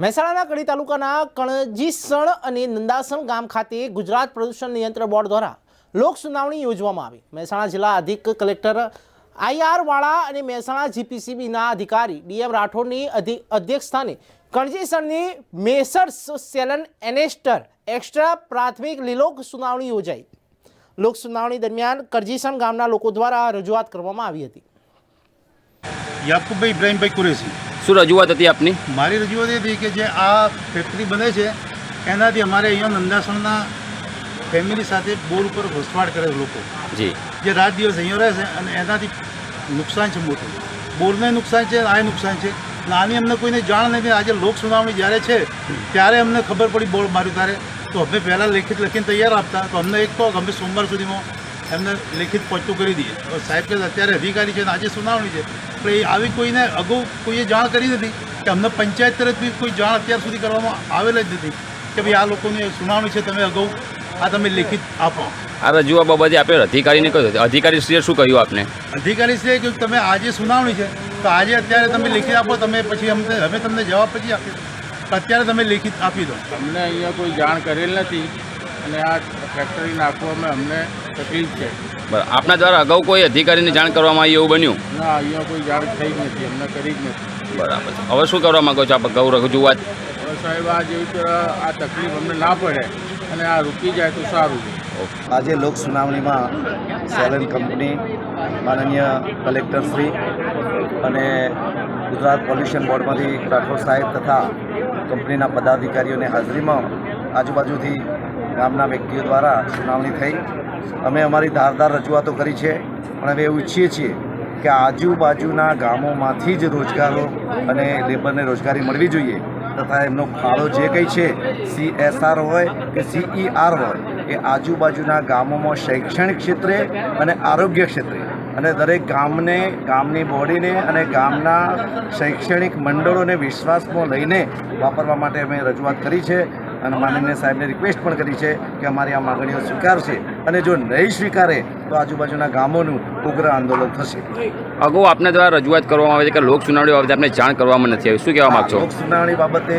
મહેસાણાના કડી તાલુકાના કણજીસણ અને નંદાસણ ગામ ખાતે ગુજરાત પ્રદૂષણ નિયંત્રણ બોર્ડ દ્વારા લોક સુનાવણી યોજવામાં આવી. મહેસાણા જિલ્લા અધિક કલેક્ટર આઈઆર વાળા અને મહેસાણા જીપીસીબીના અધિકારી ડીએમ રાઠોડની અધિ- અધ્યક્ષસ્થાને કણજીસણની મેસર્સ સેલન એનેસ્ટર એક્સ્ટ્રા પ્રાથમિક લીલોક સુનાવણી યોજાઈ. લોક સુનાવણી દરમિયાન કરજીસણ ગામના લોકો દ્વારા રજૂઆત કરવામાં આવી હતી. યાકુબભાઈ, ઇબ્રાહીમભાઈ કુરેશી. શું રજૂઆત હતી આપની? મારી રજૂઆત એ હતી કે જે આ ફેક્ટરી બને છે એનાથી અમારે અહીંયા નંદાસણના ફેમિલી સાથે બોર ઉપર ઘોસવાટ કરે લોકો. જી. જે રાત દિવસ અહીંયા રહે છે અને એનાથી નુકસાન છે મોટું. બોરને નુકસાન છે આ નુકસાન છે. આની અમને કોઈને જાણ નથી આજે લોક સુનાવણી જ્યારે છે ત્યારે અમને ખબર પડી બોર્ડ માર્યું ત્યારે. તો અમે પહેલાં લેખિત લખીને તૈયાર આપતા. તો અમને એક તો અમે સોમવાર સુધીમાં એમને લેખિત પહોંચતું કરી દઈએ. તો સાહેબ કે અત્યારે અધિકારી છે અને આજે સુનાવણી છે. પણ એ આવી કોઈને અગાઉ કોઈએ જાણ કરી નથી કે અમને પંચાયત તરફથી કોઈ જાણ અત્યાર સુધી કરવામાં આવેલ જ નથી કે ભાઈ આ લોકોની સુનાવણી છે તમે અગાઉ આ તમે લેખિત આપો. આ રજૂઆત બાબતે આપણે અધિકારીને કહ્યું અધિકારીશ્રીએ શું કહ્યું આપને? અધિકારી શ્રીએ કહ્યું તમે આજે સુનાવણી છે તો આજે અત્યારે તમે લેખિત આપો તમે પછી અમને અમે તમને જવાબ પછી આપી તો અત્યારે તમે લેખિત આપી દો. અમને અહીંયા કોઈ જાણ કરેલ નથી અને આ ફેક્ટરી નાખવામાં અમને તકલીફ છે. બરાબર. આપના દ્વારા અગાઉ કોઈ અધિકારીને જાણ કરવામાં આવી એવું બન્યું? ના અહીંયા કોઈ જાણ થઈ જ નથી અમને કરી જ નથી. બરાબર. હવે શું કરવા માગો છો આપ અગાઉ રજૂઆત? સાહેબ આ જેવી આ તકલીફ અમને ના પડે અને આ રૂકી જાય તો સારું. આજે લોક સુનાવણીમાં સેલન કંપની માનનીય કલેક્ટર શ્રી અને ગુજરાત પોલ્યુશન બોર્ડમાંથી રાઠોડ સાહેબ તથા કંપનીના પદાધિકારીઓની હાજરીમાં આજુબાજુથી ગામના વ્યક્તિઓ દ્વારા સુનાવણી થઈ. અમે અમારી ધારદાર રજૂઆતો કરી છે. પણ હવે એવું ઈચ્છીએ છીએ કે આજુબાજુના ગામોમાંથી જ રોજગારો અને લેબરને રોજગારી મળવી જોઈએ તથા એમનો ફાળો જે કંઈ છે સીએસઆર હોય કે સીઈઆર હોય, એ આજુબાજુના ગામોમાં શૈક્ષણિક ક્ષેત્રે અને આરોગ્ય ક્ષેત્રે અને દરેક ગામને, ગામની બોડીને અને ગામના શૈક્ષણિક મંડળોને વિશ્વાસમાં લઈને વાપરવા માટે અમે રજૂઆત કરી છે. અને માનનીય સાહેબને રિક્વેસ્ટ પણ કરી છે કે અમારી આ માગણીઓ સ્વીકારશે અને જો નહીં સ્વીકારે તો આજુબાજુના ગામોનું ઉગ્ર આંદોલન થશે. અગાઉ આપના દ્વારા રજૂઆત કરવામાં આવે છે કે લોક સુનાવણી બાબતે આપણે જાણ કરવામાં નથી આવી. શું કહેવા માગશો? લોક સુનાવણી બાબતે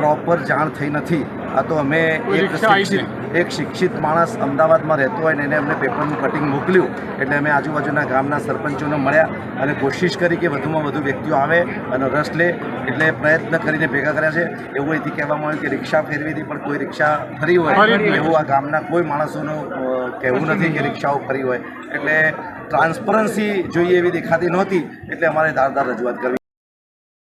પ્રોપર જાણ થઈ નથી. આ તો અમે એક શિક્ષિત એક શિક્ષિત માણસ અમદાવાદમાં રહેતો હોય ને એને અમને પેપરનું કટિંગ મોકલ્યું. એટલે અમે આજુબાજુના ગામના સરપંચોને મળ્યા અને કોશિશ કરી કે વધુમાં વધુ વ્યક્તિઓ આવે અને રસ લે. એટલે પ્રયત્ન કરીને ભેગા કર્યા છે. એવું અહીંથી કહેવામાં આવ્યું કે રિક્ષા ફેરવી હતી પણ કોઈ રિક્ષા ફરી હોય. એવું આ ગામના કોઈ માણસોનું કહેવું નથી કે રિક્ષાઓ ફરી હોય. એટલે ટ્રાન્સપરન્સી જોઈએ એવી દેખાતી નહોતી. એટલે અમારે ધારદાર રજૂઆત કરવી